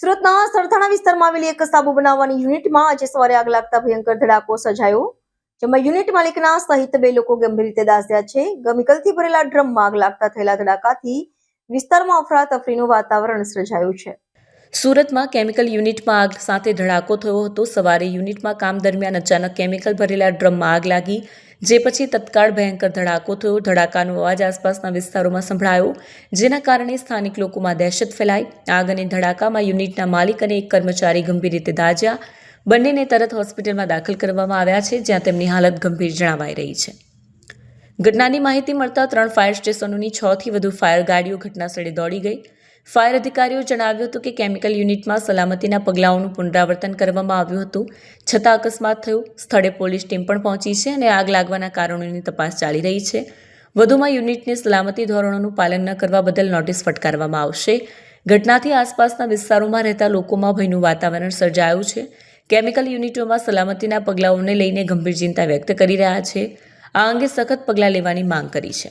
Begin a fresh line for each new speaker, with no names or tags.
સુરતના સરથાણા વિસ્તારમાં આવેલી એક સાબુ બનાવવાની યુનિટમાં આજે સવારે આગ લાગતા ભયંકર ધડાકો સર્જાયો, જેમાં યુનિટ માલિકના સહિત બે લોકો ગંભીર રીતે દાઝ્યા છે. કેમિકલથી ભરેલા ડ્રમમાં આગ લાગતા થયેલા ધડાકાથી વિસ્તારમાં અફરાતફરીનું વાતાવરણ સર્જાયું છે.
સુરતમાં કેમિકલ યુનિટમાં આગ સાથે ધડાકો થયો હતો. સવારે યુનિટમાં કામ દરમિયાન અચાનક કેમિકલ ભરેલા ડ્રમમાં આગ લાગી, જે પછી તત્કાળ ભયંકર ધડાકો થયો. ધડાકાનો અવાજ આસપાસના વિસ્તારોમાં સંભળાયો, જેના કારણે સ્થાનિક લોકોમાં દહેશત ફેલાઈ. આગ અને ધડાકામાં યુનિટના માલિક અને એક કર્મચારી ગંભીર રીતે દાજ્યા બંનેને તરત હોસ્પિટલમાં દાખલ કરવામાં આવ્યા છે, જ્યાં તેમની હાલત ગંભીર જણાવાઈ રહી છે. ઘટનાની માહિતી મળતા ત્રણ ફાયર સ્ટેશનોની છથી વધુ ફાયર ગાડીઓ ઘટનાસ્થળે દોડી ગઈ. ફાયર અધિકારીઓ જણાવ્યું હતું કે કેમિકલ યુનિટમાં સલામતીના પગલાઓનું પુનરાવર્તન કરવામાં આવ્યું હતું. છતાં અકસ્માત થયો. સ્થળે પોલીસ ટીમ પણ પહોંચી છે અને આગ લાગવાના કારણોની તપાસ ચાલી રહી છે. વધુમાં યુનિટને સલામતી ધોરણોનું પાલન ન કરવા બદલ નોટિસ ફટકારવામાં આવશે. ઘટનાથી આસપાસના વિસ્તારોમાં રહેતા લોકોમાં ભયનું વાતાવરણ સર્જાયું છે. કેમિકલ યુનિટોમાં સલામતીના પગલાઓને લઈને ગંભીર ચિંતા વ્યક્ત કરી રહ્યા છે. આ અંગે સખત પગલાં લેવાની માંગ કરી છે.